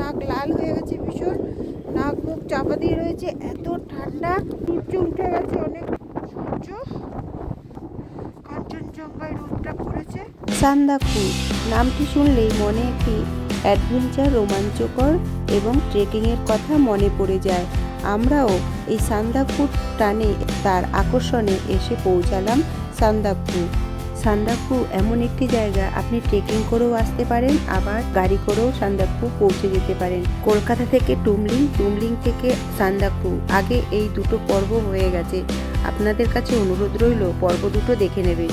নাক লাল হয়ে গেছে ভীষণ। নাক মুখ চাপা দিয়ে রয়েছে, এত ঠান্ডা। সূর্য উঠে গেছে অনেক সূর্য। কাঞ্চনজঙ্ঘায় রোদটা পড়েছে। সান্দাকু নামটি শুনলেই মনে একটি অ্যাডভেঞ্চার, রোমাঞ্চকর এবং ট্রেকিংয়ের কথা মনে পড়ে যায়। আমরাও এই সান্দাকফুর টানে, তার আকর্ষণে এসে পৌঁছালাম সান্দাকফু সান্দাকফু এমন একটি জায়গা, আপনি ট্রেকিং করেও আসতে পারেন, আবার গাড়ি করেও সান্দাকফু পৌঁছে যেতে পারেন। কলকাতা থেকে টুমলিং টুমলিং থেকে সান্দাকফু আগে এই দুটো পর্ব হয়ে গেছে। আপনাদের কাছে অনুরোধ রইল, পর্ব দুটো দেখে নেবেন।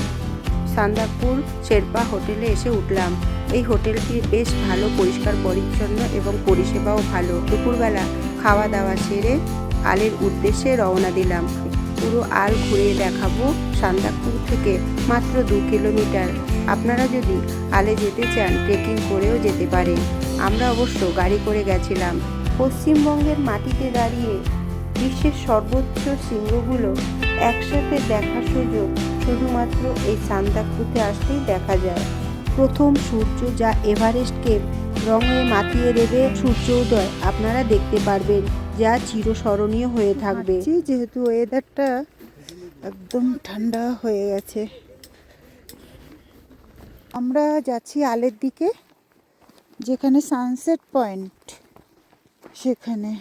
সান্দাকপুর শেরপা হোটেলে এসে উঠলাম। এই হোটেলটি বেশ ভালো, পরিষ্কার, পরিচ্ছন্ন এবং পরিষেবাও ভালো। দুপুরবেলা খাওয়া দাওয়া সেরে আলের উদ্দেশ্যে রওনা দিলাম। পুরো আল ঘুরিয়ে দেখাবো সান্দাকপুর থেকে মাত্র দু কিলোমিটার। আপনারা যদি আলে যেতে চান ট্রেকিং করেও যেতে পারেন। আমরা অবশ্য গাড়ি করে গেছিলাম। পশ্চিমবঙ্গের মাটিতে দাঁড়িয়ে বিশ্বের সর্বোচ্চ শৃঙ্গগুলো একসাথে দেখার সুযোগ শুধুমাত্র এই সান্দাকপুতে আসতেই দেখা যায়। প্রথম সূর্য যা এভারেস্টকে রঙে মাতিয়ে দেবে সূর্য উদয় আপনারা দেখতে পারবেন। যা চিরস্মরণীয় হয়ে থাকবে। যেহেতু ওয়েদারটা একদম ঠান্ডা হয়ে গেছে। আমরা যাচ্ছি আলের দিকে যেখানে সানসেট পয়েন্ট সেখানে।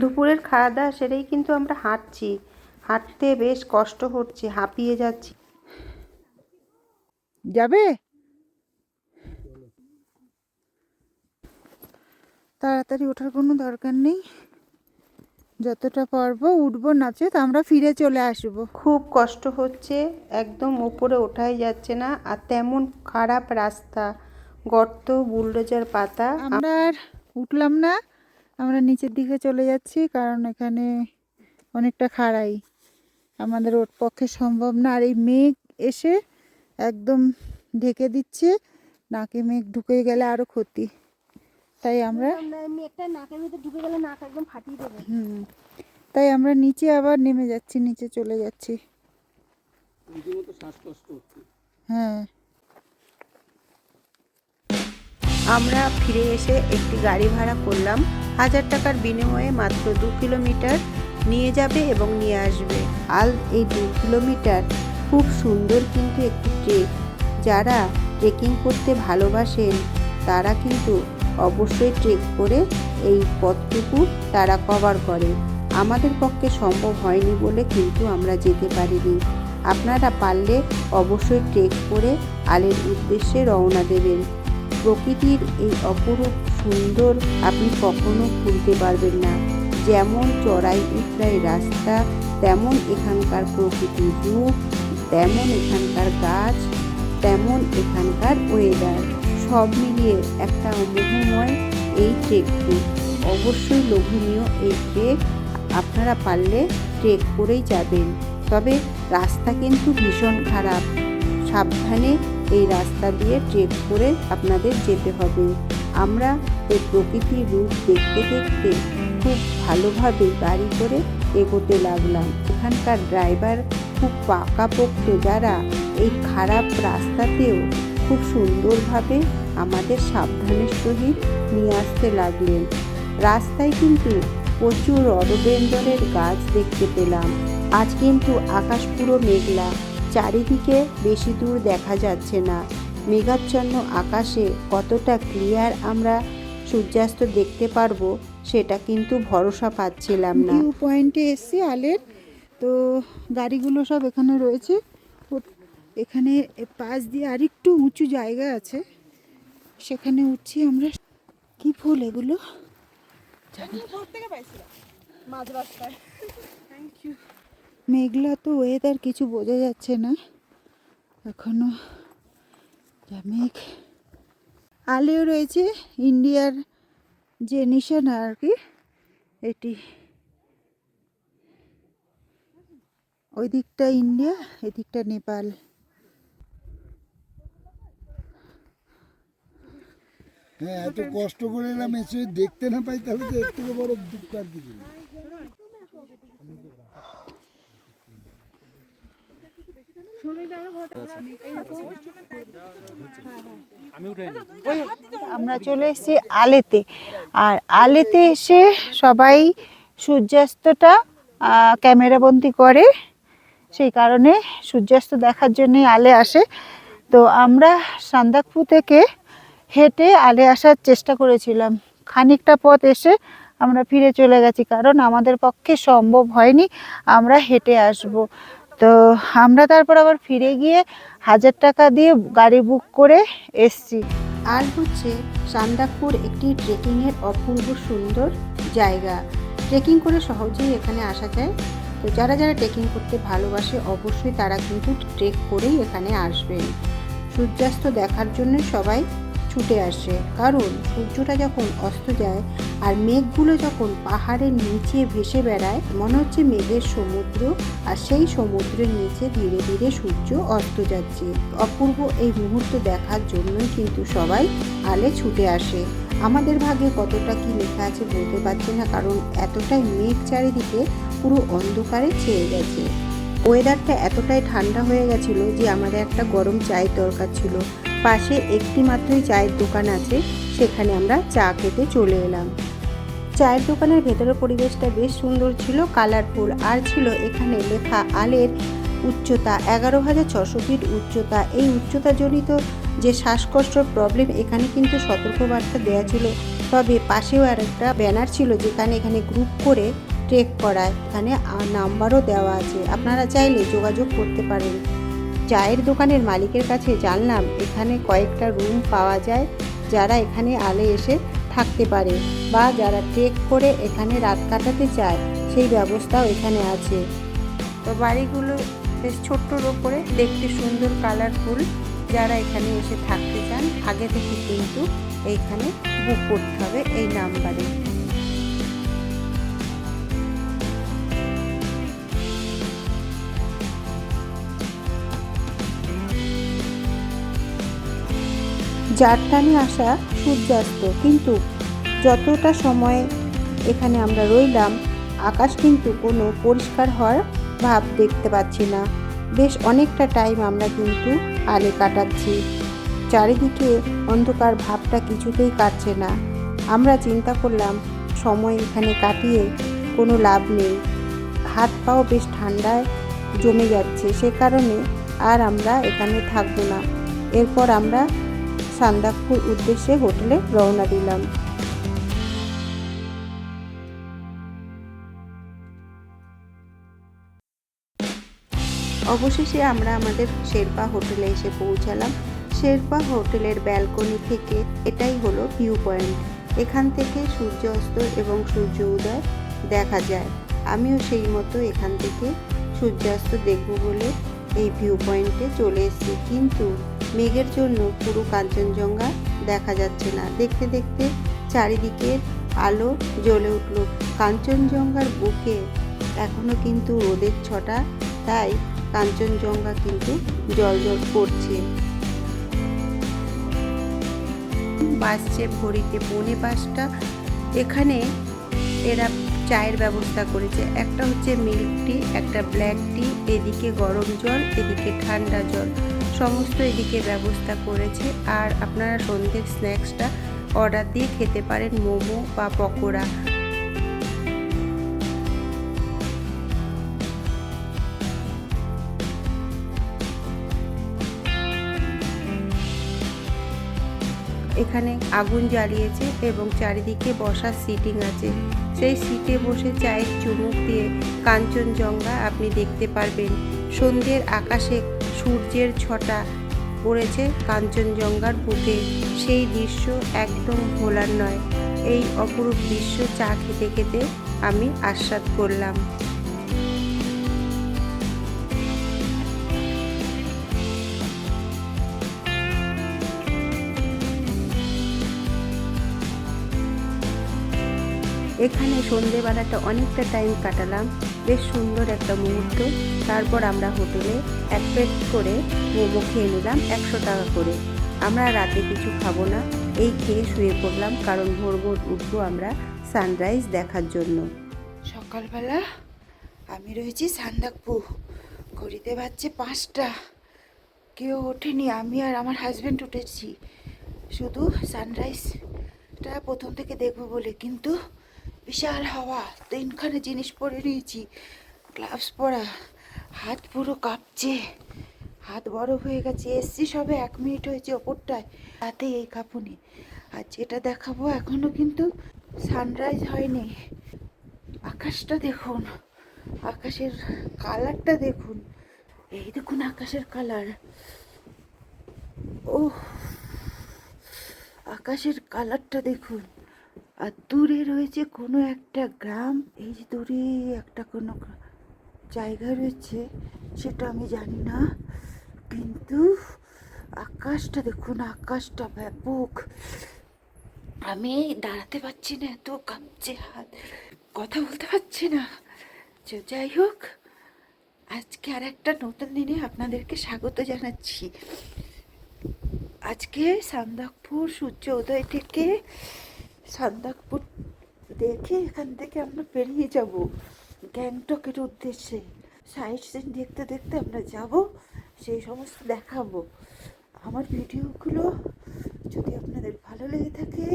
দুপুরের খাওয়া দাওয়া সেরেই কিন্তু আমরা হাঁটছি। হাঁটতে বেশ কষ্ট হচ্ছে হাঁপিয়ে যাচ্ছি। যাবে? তাড়াতাড়ি ওঠার কোনো দরকার নেই। যতটা পারব উঠবো নাচে তো আমরা ফিরে চলে আসব। খুব কষ্ট হচ্ছে একদম ওপরে ওঠাই যাচ্ছে না আর তেমন খারাপ রাস্তা গর্ত বুলডোজার পাতা। আমরা আর উঠলাম না আমরা নিচের দিকে চলে যাচ্ছি কারণ এখানে অনেকটা খাড়াই। আমাদের ওর পক্ষে সম্ভব না আর এই মেঘ এসে একদম ঢেকে দিচ্ছে নাকে মেঘ ঢুকে গেলে আরও ক্ষতি। তাই আমরা মেঘটা নাকের ভিতরে ঢুকে গেলে নাক একদম ফাটিয়ে দেবে। হুম তাই আমরা নিচে আবার নেমে যাচ্ছি নিচে চলে যাচ্ছি। হ্যাঁ। আমরা ফিরে এসে একটি গাড়ি ভাড়া করলাম। হাজার টাকার বিনিময়ে মাত্র দু কিলোমিটার নিয়ে যাবে এবং নিয়ে আসবে। আল এই দু কিলোমিটার খুব সুন্দর কিন্তু একটি ট্রেক। যারা ট্রেকিং করতে ভালোবাসেন তারা কিন্তু অবশ্যই ট্রেক করে এই পথটুকু তারা কভার করে। আমাদের পক্ষে সম্ভব হয়নি বলে কিন্তু আমরা যেতে পারিনি। আপনারা পারলে অবশ্যই ট্রেক করে আলের উদ্দেশ্যে রওনা দেবেন। প্রকৃতির এই অপরূপ সুন্দর আপনি কখনো ভুলতে পারবেন না। যেমন চড়াই উতরাই রাস্তা, তেমন এখানকার প্রকৃতির রূপ, তেমন এখানকার গাছ, তেমন এখানকার ওয়েদার সব মিলিয়ে একটা মোহময় এই ট্রেকটি অবশ্যই লোভনীয় এই ট্রেক। আপনারা পারলে ট্রেক করেই যাবেন। তবে রাস্তা কিন্তু ভীষণ খারাপ। সাবধানে এই রাস্তা দিয়ে ট্রেক করে আপনাদের যেতে হবে। আমরা এই প্রকৃতির রূপ দেখতে দেখতে খুব ভালোভাবে গাড়ি করে এগোতে লাগলাম। এখানকার ড্রাইভার খুব পাকাপোক্ত যারা এই খারাপ রাস্তাতেও খুব সুন্দরভাবে আমাদের সাবধানের সহিত নিয়ে আসতে লাগলেন। রাস্তায় কিন্তু প্রচুর রডোডেন্ডরের গাছ দেখতে পেলাম। আজ কিন্তু আকাশ পুরো মেঘলা। চারিদিকে বেশি দূর দেখা যাচ্ছে না। মেঘাচ্ছন্ন আকাশে কতটা ক্লিয়ার আমরা সূর্যাস্ত দেখতে পারব, সেটা কিন্তু ভরসা পাচ্ছিলাম না। পয়েন্টে এসছি আলের। তো গাড়িগুলো সব এখানে রয়েছে। এখানে পাশ দিয়ে আরেকটু উঁচু জায়গা আছে। সেখানে উঠছি আমরা। কি ফুল এগুলো? জানি। মাঝ রাস্তায়। মেঘলা তো ওয়েদার কিছু বোঝা যাচ্ছে না। এখনও যা মেঘ। আলেও রয়েছে ইন্ডিয়ার যে নিশানা আর কি এটি। ওই দিকটা ইন্ডিয়া এদিকটা নেপাল। হ্যাঁ এত কষ্ট করে এলাম এসে দেখতে না পাই তাহলে তো এর থেকে বড় দুঃখ আর কিছু আমরা চলে এসেছি আলেতে। আর আলেতে এসে সবাই সূর্যাস্তটা ক্যামেরাবন্দি করে। সেই কারণে সূর্যাস্ত দেখার জন্যে আলে আসে। তো আমরা সান্দাকপু থেকে হেঁটে আলে আসার চেষ্টা করেছিলাম। খানিকটা পথ এসে আমরা ফিরে চলে গেছি, কারণ আমাদের পক্ষে সম্ভব হয়নি আমরা হেঁটে আসব। তো আমরা তারপর আবার ফিরে গিয়ে হাজার টাকা দিয়ে গাড়ি বুক করে এসছি। আর হচ্ছে সান্দাকপুর একটি ট্রেকিংয়ের অপূর্ব সুন্দর জায়গা। ট্রেকিং করে সহজেই এখানে আসা যায়। তো যারা যারা ট্রেকিং করতে ভালোবাসে, অবশ্যই তারা কিন্তু ট্রেক করেই এখানে আসবেন। সূর্যাস্ত দেখার জন্য সবাই ছুটে আসে। কারণ সূর্যটা যখন অস্ত যায় আর মেঘগুলো যখন পাহাড়ের নিচে ভেসে বেড়ায়, মনে হচ্ছে মেঘের সমুদ্র আর সেই সমুদ্রের নিচে ধীরে ধীরে সূর্য অস্ত যাচ্ছে। অপূর্ব এই মুহূর্ত দেখার জন্যই কিন্তু সবাই আলে ছুটে আসে। আমাদের ভাগে কতটা কি লেখা আছে বলতে পারছি না, কারণ এতটাই মেঘ চারিদিকে পুরো অন্ধকারে ছেয়ে গেছে। ওয়েদারটা এতটাই ঠান্ডা হয়ে গেছিল যে আমাদের একটা গরম চায়ের দরকার ছিল। পাশে একটি মাত্রই চায়ের দোকান আছে, সেখানে আমরা চা খেতে চলে এলাম। চায়ের দোকানের ভেতরের পরিবেশটা বেশ সুন্দর ছিল কালারফুল আর ছিল এখানে লেখা আলের উচ্চতা এগারো হাজার ছশো ফিট উচ্চতা। এই উচ্চতাজনিত যে শ্বাসকষ্টর প্রবলেম এখানে কিন্তু সতর্কবার্তা দেওয়া ছিল। তবে পাশেও আর একটা ব্যানার ছিল, যেখানে এখানে গ্রুপ করে ট্রেক করায় এখানে নাম্বারও দেওয়া আছে। আপনারা চাইলে যোগাযোগ করতে পারেন। চায়ের দোকানের মালিকের কাছে জানলাম, এখানে কয়েকটা রুম পাওয়া যায় যারা এখানে আলে এসে থাকতে পারে বা যারা ট্রেক করে এখানে রাত কাটাতে চায়, সেই ব্যবস্থাও এখানে আছে। তো বাড়িগুলো বেশ ছোট্টর ওপরে, দেখতে সুন্দর কালারফুল যারা এখানে এসে থাকতে চান, আগে থেকে কিন্তু এইখানে বুক করতে হবে এই নাম্বারে। যার টানে আসা সূর্যাস্ত। কিন্তু যতটা সময় এখানে আমরা রইলাম, আকাশ কিন্তু কোনো পরিষ্কার হওয়ার ভাব দেখতে পাচ্ছি না। বেশ অনেকটা টাইম আমরা কিন্তু আলে কাটাচ্ছি। চারিদিকে অন্ধকার ভাবটা কিছুতেই কাটছে না। আমরা চিন্তা করলাম, সময় এখানে কাটিয়ে কোনো লাভ নেই। হাত পাও বেশ ঠান্ডায় জমে যাচ্ছে, সে কারণে আর আমরা এখানে থাকব না। এরপর আমরা সান্দাকপুর উদ্দেশ্যে হোটেলে রওনা দিলাম। অবশেষে আমরা আমাদের শেরপা হোটেলে এসে পৌঁছালাম। শেরপা হোটেলের ব্যালকনি থেকে এটাই হলো ভিউ পয়েন্ট। এখান থেকে সূর্য অস্ত এবং সূর্য উদয় দেখা যায়। আমিও সেই মতো এখান থেকে সূর্যাস্ত দেখব বলে এই ভিউ পয়েন্টে চলে এসেছি। কিন্তু মেঘের জন্য পুরো কাঞ্চনজঙ্ঘা দেখা যাচ্ছে না। দেখতে দেখতে চারিদিকের আলো জ্বলে উঠল। কাঞ্চনজঙ্ঘার বুকে এখনও কিন্তু রোদের ছটা, তাই কাঞ্চনজঙ্ঘা কিন্তু জল জল করছে। বাসছে ভরিতে পৌনে পাঁচটা এখানে এরা চায়ের ব্যবস্থা করেছে। একটা হচ্ছে মিল্ক টি, একটা ব্ল্যাক টি, এদিকে গরম জল, এদিকে ঠান্ডা জল। সমস্ত এদিকে ব্যবস্থা করেছে আর আপনারা সন্ধ্যের স্ন্যাক্সটা অর্ডার দিয়ে খেতে পারেন মোমো বা পকোড়া। এখানে আগুন জ্বালিয়েছে এবং চারিদিকে বসার সিটিং আছে। সেই সিটে বসে চায়ের চুমুক দিয়ে কাঞ্চনজঙ্ঘা আপনি দেখতে পারবেন। সন্ধ্যের আকাশে সূর্যের ছটা পড়েছে কাঞ্চনজঙ্ঘার বুকে। সেই দৃশ্য একদম ভোলার নয়। এই অপরূপ দৃশ্য চা খেতে খেতে আমি আস্বাদ করলাম। এখানে সন্ধেবেলাটা অনেকটা টাইম কাটালাম। বেশ সুন্দর একটা মুহূর্ত। তারপর আমরা হোটেলে এক প্লেট করে মোমো খেয়ে নিলাম একশো টাকা করে। আমরা রাতে কিছু খাব না। এই খেয়ে শুয়ে পড়লাম কারণ ভোর ভোর উঠবো আমরা সানরাইজ দেখার জন্য। সকালবেলা আমি রয়েছি সান্দাকপু। ঘড়িতে বাজছে পাঁচটা। কেউ ওঠেনি, আমি আর আমার হাজব্যান্ড উঠেছি। শুধু সানরাইজটা প্রথম থেকে দেখব বলে। কিন্তু বিশাল হাওয়া, তিনখানে জিনিস পরে নিয়েছি। গ্লাভস পরা, হাত পুরো কাঁপছে। হাত বড় হয়ে গেছে। এসছি সবে এক মিনিট হয়েছে ওপরটায়। তাতে এই কাঁপুনি। আর যেটা দেখাবো এখনও কিন্তু সানরাইজ হয়নি। আকাশটা দেখুন। আকাশের কালারটা দেখুন। এই দেখুন আকাশের কালার ও আকাশের কালারটা দেখুন। আর দূরে রয়েছে কোনো একটা গ্রাম। এই যে দূরে একটা কোনো জায়গা রয়েছে, সেটা আমি জানি না। কিন্তু আকাশটা দেখুন, আকাশটা ব্যাপক। আমি দাঁড়াতে পারছি না, এত কাঁপছে হাত। কথা বলতে পারছি না। যাই হোক, আজকে আর একটা নতুন দিনে আপনাদেরকে স্বাগত জানাচ্ছি। আজকে সান্দাকপুর সূর্য উদয় থেকে সান্দাকপুর দেখে এখান থেকে আমরা বেরিয়ে যাব গ্যাংটকের উদ্দেশ্যে। সাইট সিন দেখতে দেখতে আমরা যাব, সেই সমস্ত দেখাবো। আমার ভিডিওগুলো যদি আপনাদের ভালো লেগে থাকে,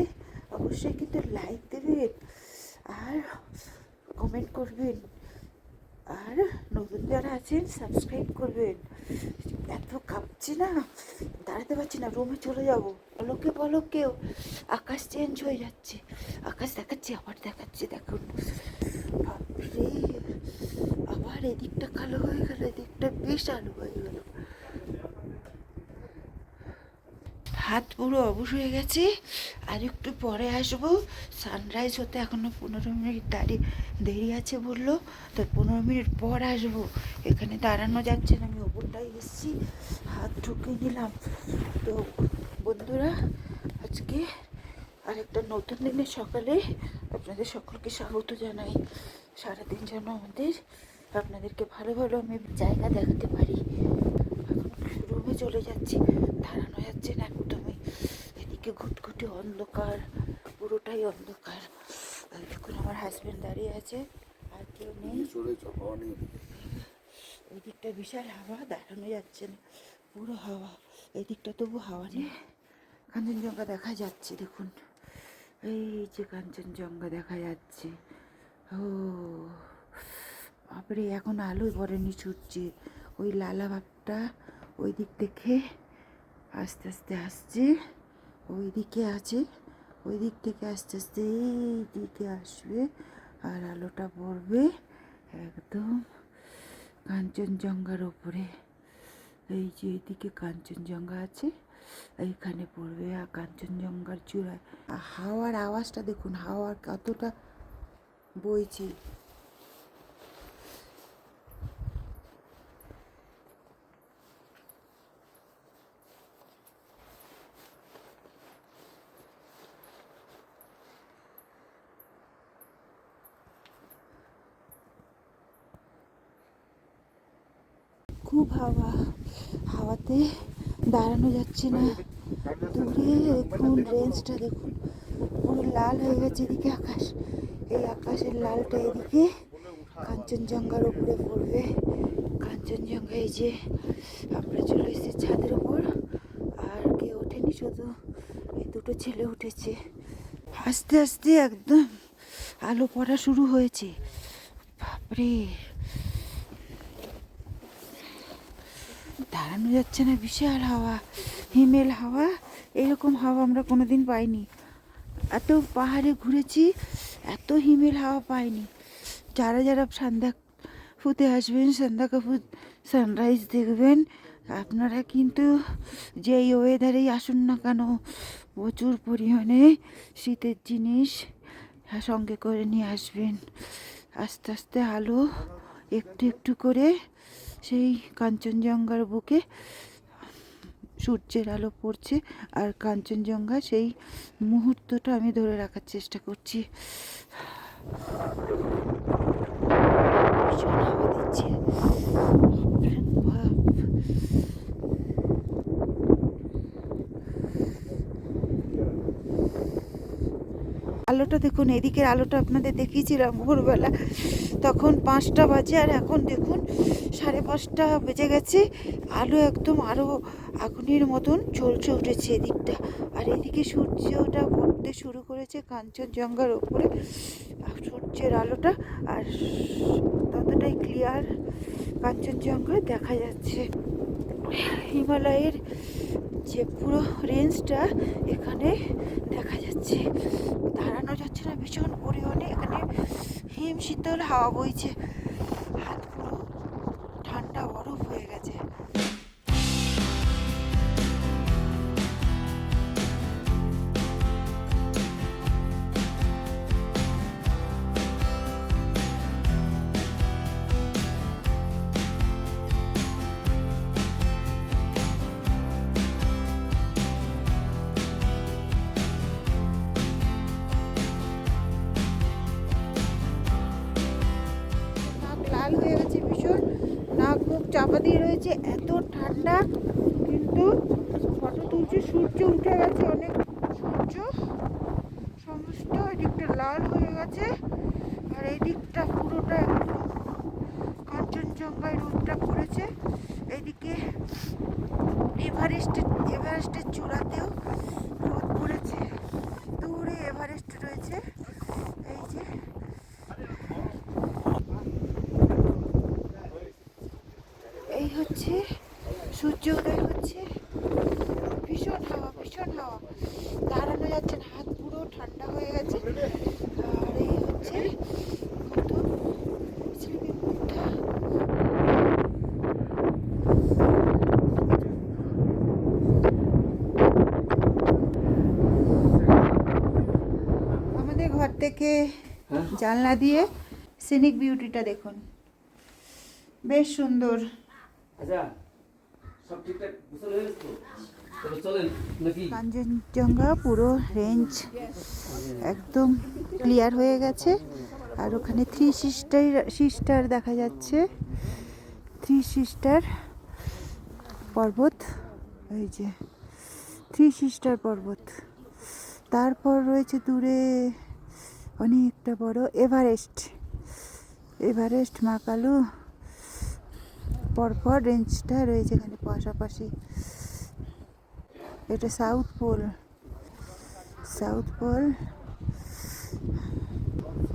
অবশ্যই কিন্তু লাইক দেবেন আর কমেন্ট করবেন। আর নতুন যারা আছেন সাবস্ক্রাইব করবেন। এত কাঁপছি না, দাঁড়াতে পারছি না রুমে চলে যাব। বলো কেউ আকাশ চেঞ্জ হয়ে যাচ্ছে। আকাশ দেখাচ্ছে, আবার দেখাচ্ছে, দেখুন। বাপরে, আবার এদিকটা কালো হয়ে গেল, এদিকটা বেশ আলো হয়ে গেল। হাত পুরো অবশ হয়ে গেছে। আর একটু পরে আসব। সানরাইজ হতে এখনও পনেরো মিনিট দাঁড়িয়ে দেরি আছে বলল। তো পনেরো মিনিট পর আসব। এখানে দাঁড়ানো যাচ্ছে না, আমি ওপরটাই এসেছি। হাত ঢুকিয়ে নিলাম। তো বন্ধুরা, আজকে আরেকটা নতুন দিনের সকালে আপনাদের সকলকে স্বাগত জানাই। সারাদিন যেন আমাদের, আপনাদেরকে ভালো ভালো আমি জায়গা দেখাতে পারি। রুমে চলে যাচ্ছি। দাঁড়ানো যাচ্ছে না একদমই। এদিকে ঘুটঘুটে অন্ধকার পুরোটাই অন্ধকার। দেখুন আমার হাজব্যান্ড দাঁড়িয়ে আছে আর কেউ নেই। ওই দিকটা বিশাল হাওয়া দাঁড়ানো যাচ্ছে না পুরো হাওয়া। এই দিকটা তবু হাওয়া নেই। কাঞ্চনজঙ্ঘা দেখা যাচ্ছে দেখুন। এই যে কাঞ্চনজঙ্ঘা দেখা যাচ্ছে। ও বাপরে এখন আলোয় পড়েনি ছুটছে। ওই লালা ভাবটা ওই দিক থেকে আস্তে আস্তে আসছে। ওই দিকে আছে, ওই দিক থেকে আস্তে আস্তে এই দিকে আসবে আর আলোটা পড়বে একদম কাঞ্চনজঙ্ঘার ওপরে। এই যে এইদিকে কাঞ্চনজঙ্ঘা আছে, এইখানে পড়বে আর কাঞ্চনজঙ্ঘার চূড়ায়। আর হাওয়ার আওয়াজটা দেখুন, হাওয়ার কতটা বইছে খুব হাওয়া হাওয়াতে দাঁড়ানো যাচ্ছে না। দূরে দেখুন রেঞ্জটা দেখুন। পুরো লাল হয়ে গেছে এদিকে আকাশ। এই আকাশের লালটা এদিকে কাঞ্চনজঙ্ঘার উপরে পড়বে। কাঞ্চনজঙ্ঘা এই যে আমরা চলে এসেছি ছাদের উপর। আর কেউ ওঠেনি, শুধু এই দুটো ছেলে উঠেছে। আস্তে আস্তে একদম আলো পড়া শুরু হয়েছে। বাপরে! দাঁড়ানো যাচ্ছে না বিশাল হাওয়া, হিমেল হাওয়া, এরকম হাওয়া আমরা কোনোদিন পাইনি। এত পাহাড়ে ঘুরেছি, এত হিমেল হাওয়া পাইনি। যারা যারা সন্ধ্যা ফুতে আসবেন সন্ধ্যা কাপুর সানরাইজ দেখবেন, আপনারা কিন্তু যেই ওয়েদারেই আসুন না কেন, প্রচুর পরিমাণে শীতের জিনিস সঙ্গে করে নিয়ে আসবেন। আস্তে আস্তে আলো একটু একটু করে সেই কাঞ্চনজঙ্ঘার বুকে সূর্যের আলো পড়ছে আর কাঞ্চনজঙ্ঘা সেই মুহূর্তটা আমি ধরে রাখার চেষ্টা করছি। দিচ্ছে আলোটা দেখুন, এদিকের আলোটা আপনাদের দেখিয়েছিলাম ভোরবেলা। তখন পাঁচটা বাজে আর এখন দেখুন, সাড়ে পাঁচটা বেজে গেছে। আলো একদম আরও আগুনের মতন চলছে উঠেছে এদিকটা। আর এদিকে সূর্যটা পড়তে শুরু করেছে কাঞ্চনজঙ্ঘার ওপরে। সূর্যের আলোটা আর ততটাই ক্লিয়ার কাঞ্চনজঙ্ঘা দেখা যাচ্ছে। হিমালয়ের যে পুরো রেঞ্জটা এখানে দেখা যাচ্ছে। দাঁড়ানো যাচ্ছে না, ভীষণ পরিমাণে। এখানে হিম শীতল হাওয়া বইছে। দিয়ে রয়েছে, এত ঠান্ডা, কিন্তু ফটো তুলছে, সূর্য উঠে গেছে, অনেক সূর্য। সমস্ত এদিকটা লাল হয়ে গেছে, আর এই দিকটা পুরোটা একদম কাঞ্চনজঙ্ঘায় রোদটা পড়েছে। এদিকে এভারেস্টের এভারেস্টের চূড়াতেও রোদ পড়েছে দূরে এভারেস্ট রয়েছে এই যে এই হচ্ছে সূর্য উদয় হচ্ছে ভীষণ হাওয়া ভীষণ হাওয়া দাঁড়ানো যাচ্ছে না হাত পুরো ঠান্ডা হয়ে গেছে আর এই হচ্ছে কত স্লিপিং মুডটা আমাদের ঘর থেকে জানলা দিয়ে সিনিক বিউটিটা দেখুন। বেশ সুন্দর। আচ্ছা হয়ে কাঞ্চনজঙ্ঘা পুরো রেঞ্জ একদম ক্লিয়ার হয়ে গেছে। আর ওখানে থ্রি সিস্টার সিস্টার দেখা যাচ্ছে। থ্রি সিস্টার পর্বত এই যে থ্রি সিস্টার পর্বত। তারপর রয়েছে দূরে অনেকটা বড় এভারেস্ট। এভারেস্ট মাকালু। পরপর রেঞ্জটা রয়েছে এখানে পাশাপাশি। এটা সাউথ পোল। South pole.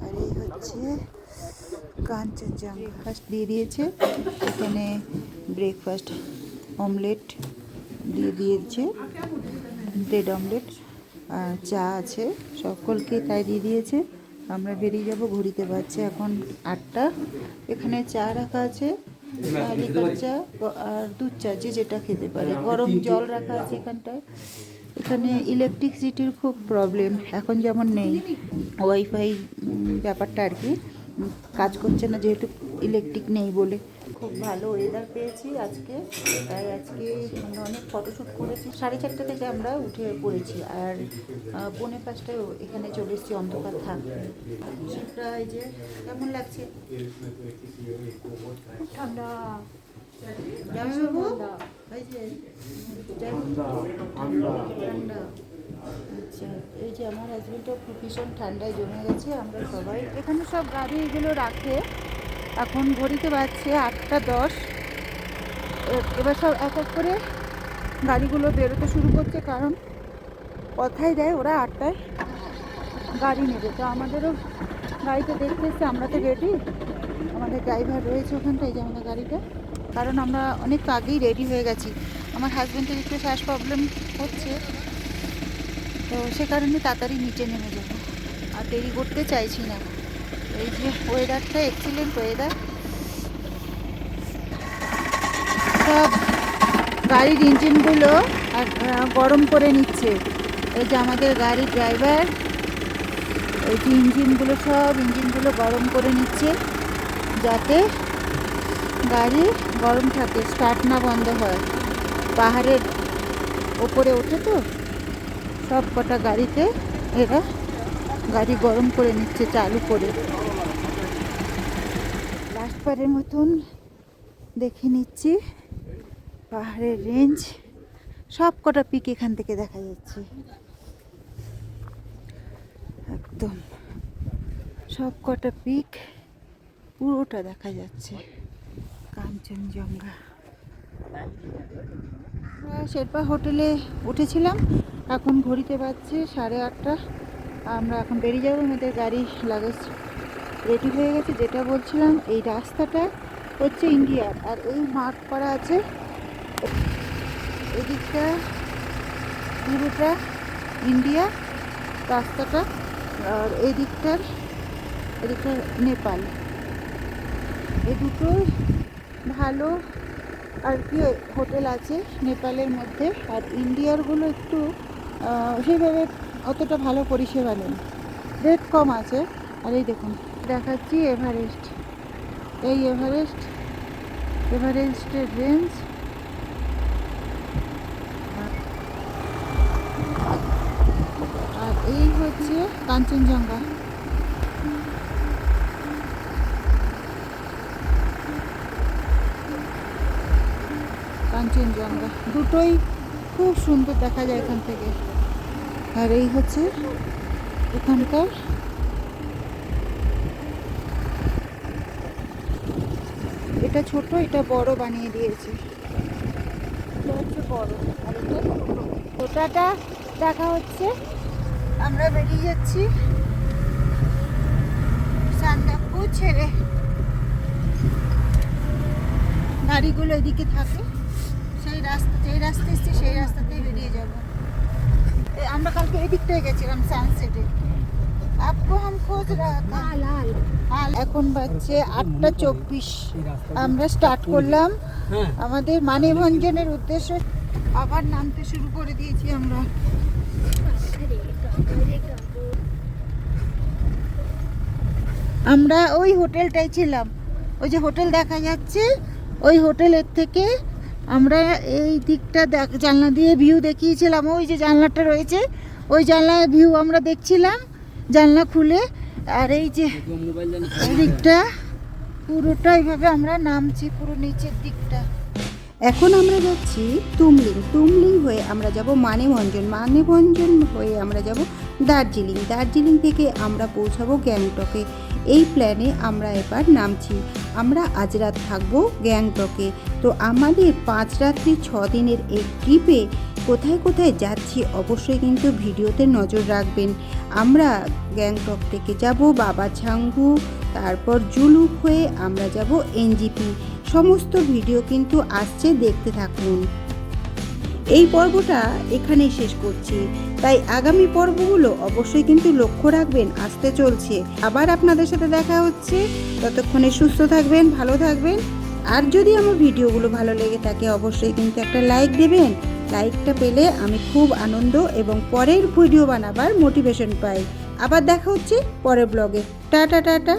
আর এই হচ্ছে কাঞ্চনজঙ্ঘা। ফার্স্ট দিয়ে দিয়েছে। এখানে ব্রেকফাস্ট অমলেট দিয়ে দিয়েছে। ব্রেড অমলেট আর চা আছে। সকলকে তাই দিয়ে দিয়েছে। আমরা বেরিয়ে যাব ঘড়িতে পারছে এখন আটটা। এখানে চা রাখা আছে চা আর দুধ চা যে যেটা খেতে পারে। গরম জল রাখা আছে এখানটায়। এখানে ইলেকট্রিসিটির খুব প্রবলেম এখন যেমন নেই। ওয়াইফাই ব্যাপারটা আর কি। কাজ করছে না যেহেতু ইলেকট্রিক নেই বলে। খুব ভালো ওয়েদার পেয়েছি আজকে। তাই আজকে আমরা অনেক ফটোশ্যুট করেছি। সাড়ে চারটে থেকে আমরা উঠে পড়েছি। আর পৌনে পাঁচটায় এখানে চলে এসেছি অন্ধকার থাকবে সেটা এই যে কেমন লাগছে? খুব ঠান্ডা জামাইবাবু এই যে ঠান্ডা। আচ্ছা এই যে আমার হাজবেন্ডও খুব ভীষণ ঠান্ডায় জমে গেছে, আমরা সবাই। এখানে সব গাড়ি এগুলো রাখে। এখন ঘড়িতে বাজছে আটটা দশ। এবার সব এক এক করে গাড়িগুলো বেরোতে শুরু করছে, কারণ কথাই দেয় ওরা আটটায় গাড়ি নেবে। তো আমাদেরও গাড়িতে দেখতে এসছে, আমরা তো রেডি আমাদের ড্রাইভার রয়েছে ওখানটায় যে আমাদের গাড়িটা। কারণ আমরা অনেক আগেই রেডি হয়ে গেছি। আমার হাজব্যান্ডের একটু শ্বাস প্রবলেম হচ্ছে? তো সে কারণে তাড়াতাড়ি নিচে নেমে যাব আর দেরি করতে চাইছি না। এই যে ওয়েদারটা এক্সিলেন্ট ওয়েদার সব গাড়ির ইঞ্জিনগুলো আর গরম করে নিচ্ছে। এই যে আমাদের গাড়ির ড্রাইভার এই যে ইঞ্জিনগুলো সব ইঞ্জিনগুলো গরম করে নিচ্ছে যাতে গাড়ি গরম থাকে স্টার্ট না বন্ধ হয়। পাহাড়ের ওপরে ওঠে তো? সব কটা গাড়িতে এরা গাড়ি গরম করে নিচ্ছে চালু করে। লাস্ট বারের মতন দেখে নিচ্ছি। পাহাড়ের রেঞ্জ সব কটা পিক এখান থেকে দেখা যাচ্ছে। একদম সব কটা পিক পুরোটা দেখা যাচ্ছে। কাঞ্চনজঙ্ঘা। আমরা শেরপা হোটেলে উঠেছিলাম। এখন ঘড়িতে বাজছে সাড়ে আটটা। আমরা এখন বেরিয়ে যাব। আমাদের গাড়ি লাগেজ রেডি হয়ে গেছে। যেটা বলছিলাম, এই রাস্তাটা হচ্ছে ইন্ডিয়ার আর এই মার্ক করা আছে। এদিকটা পুরোটা ইন্ডিয়া রাস্তাটা। আর এই দিকটার এদিকটা নেপাল। এই দুটো ভালো আর কি হোটেল আছে নেপালের মধ্যে, আর ইন্ডিয়ারগুলো একটু সেইভাবে অতটা ভালো পরিষেবা নেই। রেট কম আছে, আর এই দেখুন, দেখাচ্ছি এভারেস্ট এই এভারেস্ট এভারেস্টের রেঞ্জ আর এই হচ্ছে কাঞ্চনজঙ্ঘা। কাঞ্চনজঙ্ঘা দুটোই খুব সুন্দর দেখা যায় এখান থেকে। আর এই হচ্ছে এখানকার এটা ছোট, এটা বড় বানিয়ে দিয়েছে। এটা হচ্ছে বড়। ওটাটা দেখা হচ্ছে। আমরা বেরিয়ে যাচ্ছি সান্দাকফু ছেড়ে। গাড়িগুলো এদিকে থাকে। রাস্তা যেই রাস্তা এসছি সেই রাস্তাতেই বেরিয়ে যাব। আমরা কালকে এদিকটায় গেছিলাম সানসেটে। আপকো হাম খোঁজ এখন বাজছে আটটা চব্বিশ। আমরা স্টার্ট করলাম। হ্যাঁ। আমাদের মানিভঞ্জনের উদ্দেশ্যে আবার নামতে শুরু করে দিয়েছি আমরা। আমরা ওই হোটেলটাই ছিলাম। ওই যে হোটেল দেখা যাচ্ছে ওই হোটেলের থেকে আমরা এই দিকটা দেখ- জানলা দিয়ে ভিউ দেখিয়েছিলাম, ওই যে জানলাটা রয়েছে, ওই জানলায় ভিউ আমরা দেখছিলাম, জানলা খুলে, আর এই যে দিকটা, পুরোটা এইভাবে আমরা নামছি, পুরো নিচের দিকটা। এখন আমরা যাচ্ছি তুমলিং তুমলিং হয়ে আমরা যাব মানেভঞ্জন মানেভঞ্জন হয়ে আমরা যাব দার্জিলিং। দার্জিলিং থেকে আমরা পৌঁছাবো গ্যাংটকে। এই প্ল্যানে আমরা এবার নামছি। আমরা আজ রাত থাকব গ্যাংটকে। তো আমাদের পাঁচ রাত্রি ছ দিনের এই ট্রিপে কোথায় কোথায় যাচ্ছি অবশ্যই কিন্তু ভিডিওতে নজর রাখবেন। আমরা গ্যাংটক থেকে যাব, বাবা ছাঙ্গু তারপর জুলুক হয়ে আমরা যাব এনজিপি। সমস্ত ভিডিও কিন্তু আসছে, দেখতে থাকুন। এই পর্বটা এখানেই শেষ করছি। তাই আগামী পর্বগুলো অবশ্যই কিন্তু লক্ষ্য রাখবেন, আসতে চলছে। আবার আপনাদের সাথে দেখা হচ্ছে। ততক্ষণে সুস্থ থাকবেন, ভালো থাকবেন। আর যদি আমার ভিডিওগুলো ভালো লেগে থাকে, অবশ্যই কিন্তু একটা লাইক দেবেন। লাইকটা পেলে আমি খুব আনন্দ এবং পরের ভিডিও বানাবার মোটিভেশন পাই। আবার দেখা হচ্ছে পরের ব্লগে। Tata tata